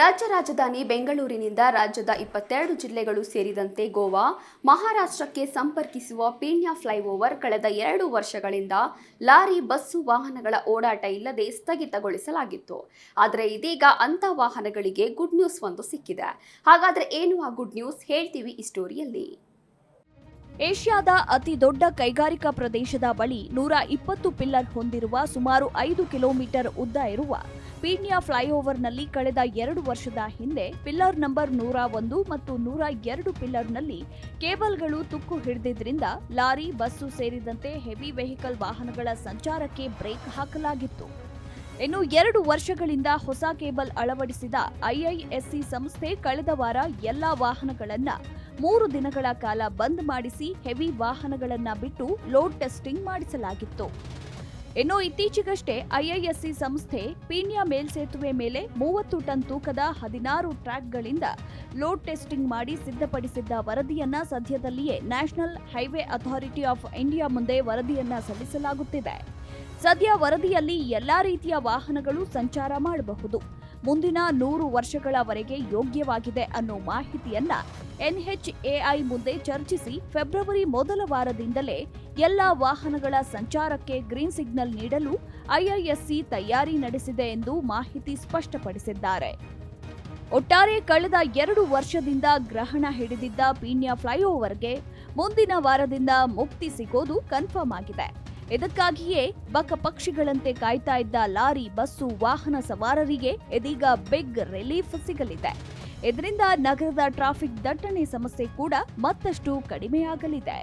ರಾಜ್ಯ ರಾಜಧಾನಿ ಬೆಂಗಳೂರಿನಿಂದ ರಾಜ್ಯದ ಇಪ್ಪತ್ತೆರಡು ಜಿಲ್ಲೆಗಳು ಸೇರಿದಂತೆ ಗೋವಾ, ಮಹಾರಾಷ್ಟ್ರಕ್ಕೆ ಸಂಪರ್ಕಿಸುವ ಪೀಣ್ಯ ಫ್ಲೈಓವರ್ ಕಳೆದ ಎರಡು ವರ್ಷಗಳಿಂದ ಲಾರಿ, ಬಸ್ಸು, ವಾಹನಗಳ ಓಡಾಟ ಇಲ್ಲದೆ ಸ್ಥಗಿತಗೊಳಿಸಲಾಗಿತ್ತು. ಆದರೆ ಇದೀಗ ಅಂಥ ವಾಹನಗಳಿಗೆ ಗುಡ್ ನ್ಯೂಸ್ ಒಂದು ಸಿಕ್ಕಿದೆ. ಹಾಗಾದರೆ ಏನು ಆ ಗುಡ್ ನ್ಯೂಸ್? ಹೇಳ್ತೀವಿ ಈ ಸ್ಟೋರಿಯಲ್ಲಿ. ಏಷ್ಯಾದ ಅತಿ ದೊಡ್ಡ ಕೈಗಾರಿಕಾ ಪ್ರದೇಶದ ಬಳಿ ನೂರ ಇಪ್ಪತ್ತು ಪಿಲ್ಲರ್ ಹೊಂದಿರುವ ಸುಮಾರು ಐದು ಕಿಲೋಮೀಟರ್ ಉದ್ದ ಇರುವ ಪೀಣ್ಯ ಫ್ಲೈಓವರ್ನಲ್ಲಿ ಕಳೆದ ಎರಡು ವರ್ಷದ ಹಿಂದೆ ಪಿಲ್ಲರ್ ನಂಬರ್ ನೂರ ಒಂದು ಮತ್ತು ನೂರ ಎರಡು ಪಿಲ್ಲರ್ನಲ್ಲಿ ಕೇಬಲ್ಗಳು ತುಕ್ಕು ಹಿಡಿದಿದ್ದರಿಂದ ಲಾರಿ, ಬಸ್ಸು ಸೇರಿದಂತೆ ಹೆವಿ ವೆಹಿಕಲ್ ವಾಹನಗಳ ಸಂಚಾರಕ್ಕೆ ಬ್ರೇಕ್ ಹಾಕಲಾಗಿತ್ತು. ಇನ್ನು ಎರಡು ವರ್ಷಗಳಿಂದ ಹೊಸ ಕೇಬಲ್ ಅಳವಡಿಸಿದ ಐಐಎಸ್ಸಿ ಸಂಸ್ಥೆ ಕಳೆದ ವಾರ ಎಲ್ಲಾ ವಾಹನಗಳನ್ನ ಮೂರು ದಿನಗಳ ಕಾಲ ಬಂದ್ ಮಾಡಿಸಿ ಹೆವಿ ವಾಹನಗಳನ್ನ ಬಿಟ್ಟು ಲೋಡ್ ಟೆಸ್ಟಿಂಗ್ ಮಾಡಿಸಲಾಗಿತ್ತು. ಇನ್ನು ಇತ್ತೀಚೆಗಷ್ಟೇ ಐಐಎಸ್ಸಿ ಸಂಸ್ಥೆ ಪೀಣ್ಯ ಮೇಲ್ಸೇತುವೆ ಮೇಲೆ ಮೂವತ್ತು ಟನ್ ತೂಕದ ಹದಿನಾರು ಟ್ರ್ಯಾಕ್ಗಳಿಂದ ಲೋಡ್ ಟೆಸ್ಟಿಂಗ್ ಮಾಡಿ ಸಿದ್ಧಪಡಿಸಿದ್ದ ವರದಿಯನ್ನ ಸದ್ಯದಲ್ಲಿಯೇ National Highway Authority of India ಮುಂದೆ ವರದಿಯನ್ನ ಸಲ್ಲಿಸಲಾಗುತ್ತಿದೆ. ಸದ್ಯ ವರದಿಯಲ್ಲಿ ಎಲ್ಲಾ ರೀತಿಯ ವಾಹನಗಳು ಸಂಚಾರ ಮಾಡಬಹುದು. ಮುಂದಿನ ನೂರು ವರ್ಷಗಳವರೆಗೆ ಯೋಗ್ಯವಾಗಿದೆ ಅನ್ನೋ ಮಾಹಿತಿಯನ್ನ ಎನ್ಎಚ್ಎಐ ಮುಂದೆ ಚರ್ಚಿಸಿ ಫೆಬ್ರವರಿ ಮೊದಲ ವಾರದಿಂದಲೇ ಎಲ್ಲ ವಾಹನಗಳ ಸಂಚಾರಕ್ಕೆ ಗ್ರೀನ್ ಸಿಗ್ನಲ್ ನೀಡಲು ಐಐಎಸ್ಸಿ ತಯಾರಿ ನಡೆಸಿದೆ ಎಂದು ಮಾಹಿತಿ ಸ್ಪಷ್ಟಪಡಿಸಿದ್ದಾರೆ. ಒಟ್ಟಾರೆ ಕಳೆದ ಎರಡು ವರ್ಷದಿಂದ ಗ್ರಹಣ ಹಿಡಿದಿದ್ದ ಪೀಣ್ಯ ಫ್ಲೈಓವರ್ಗೆ ಮುಂದಿನ ವಾರದಿಂದ ಮುಕ್ತಿ ಸಿಗೋದು ಕನ್ಫರ್ಮ್ ಆಗಿದೆ. ಇದಕ್ಕಾಗಿಯೇ ಬಕ ಪಕ್ಷಿಗಳಂತೆ ಕಾಯ್ತಾ ಇದ್ದ ಲಾರಿ, ಬಸ್ಸು, ವಾಹನ ಸವಾರರಿಗೆ ಇದೀಗ ಬಿಗ್ ರಿಲೀಫ್ ಸಿಗಲಿದೆ. ಇದರಿಂದ ನಗರದ ಟ್ರಾಫಿಕ್ ದಟ್ಟಣೆ ಸಮಸ್ಯೆ ಕೂಡ ಮತ್ತಷ್ಟು ಕಡಿಮೆಯಾಗಲಿದೆ.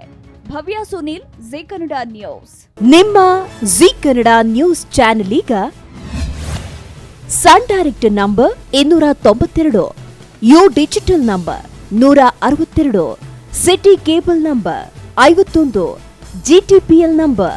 Bhavya Sunil, Zee Kannada news. ನಿಮ್ಮ ಜಿ ಕನ್ನಡ ನ್ಯೂಸ್ ಚಾನೆಲ್ ಈಗ ಸನ್ ಡೈರೆಕ್ಟ್ ನಂಬರ್ ಇನ್ನೂರ ತೊಂಬತ್ತೆರಡು, ಯು ಡಿಜಿಟಲ್ ನಂಬರ್ ನೂರ ಅರವತ್ತೆರಡು, ಸಿಟಿ ಕೇಬಲ್ ನಂಬರ್ ಐವತ್ತೊಂದು ಜಿಟಿಪಿಎಲ್ ನಂಬರ್